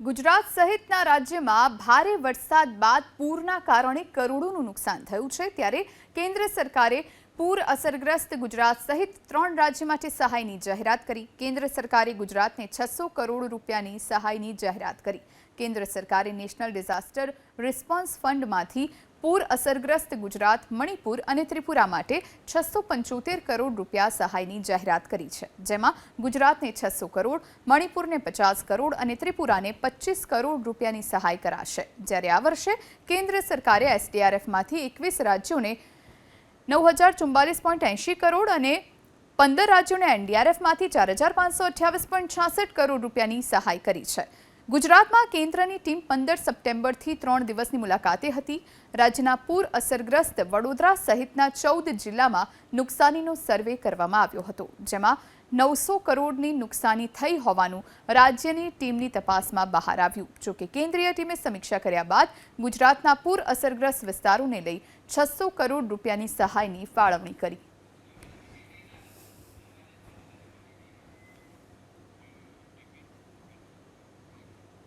ગુજરાત સહિતના રાજ્યમાં ભારે વરસાદ બાદ પૂરના કારણે કરોડોનું નુકસાન થયું છે. ત્યારે કેન્દ્ર સરકારે પૂર અસરગ્રસ્ત ગુજરાત સહિત ત્રણ રાજ્ય માટે સહાયની જાહેરાત કરી. કેન્દ્ર સરકારે ગુજરાતને છસો કરોડ રૂપિયાની સહાયની જાહેરાત કરી. કેન્દ્ર સરકારે નેશનલ ડિઝાસ્ટર રિસ્પોન્સ ફંડમાંથી પૂર અસરગ્રસ્ત ગુજરાત, મણિપુર અને ત્રિપુરા માટે છસો પંચોતેર કરોડ રૂપિયા સહાયની જાહેરાત કરી છે. જેમાં ગુજરાતને છસો કરોડ, મણિપુરને પચાસ કરોડ અને ત્રિપુરાને પચીસ કરોડ રૂપિયાની સહાય કરાશે. જ્યારે આ વર્ષે કેન્દ્ર સરકારે એસડીઆરએફમાંથી એકવીસ રાજ્યોને નવ હજાર ચુમ્બાલીસ પોઈન્ટ એંશી કરોડ અને પંદર રાજ્યોને એનડીઆરએફમાંથી ચાર હજાર પાંચસો અઠ્યાવીસ પોઈન્ટ છાસઠ કરોડ રૂપિયાની સહાય કરી છે. ગુજરાતમાં કેન્દ્રની ટીમ પંદર સપ્ટેમ્બરથી ત્રણ દિવસની મુલાકાતે હતી. રાજ્યના પૂર અસરગ્રસ્ત વડોદરા સહિતના ચૌદ જિલ્લામાં નુકસાનીનો સર્વે કરવામાં આવ્યો હતો, જેમાં નવસો કરોડની નુકસાની થઈ હોવાનું રાજ્યની ટીમની તપાસમાં બહાર આવ્યું. જોકે કેન્દ્રીય ટીમે સમીક્ષા કર્યા બાદ ગુજરાતના પૂર અસરગ્રસ્ત વિસ્તારોને લઈ છસો કરોડ રૂપિયાની સહાયની ફાળવણી કરી.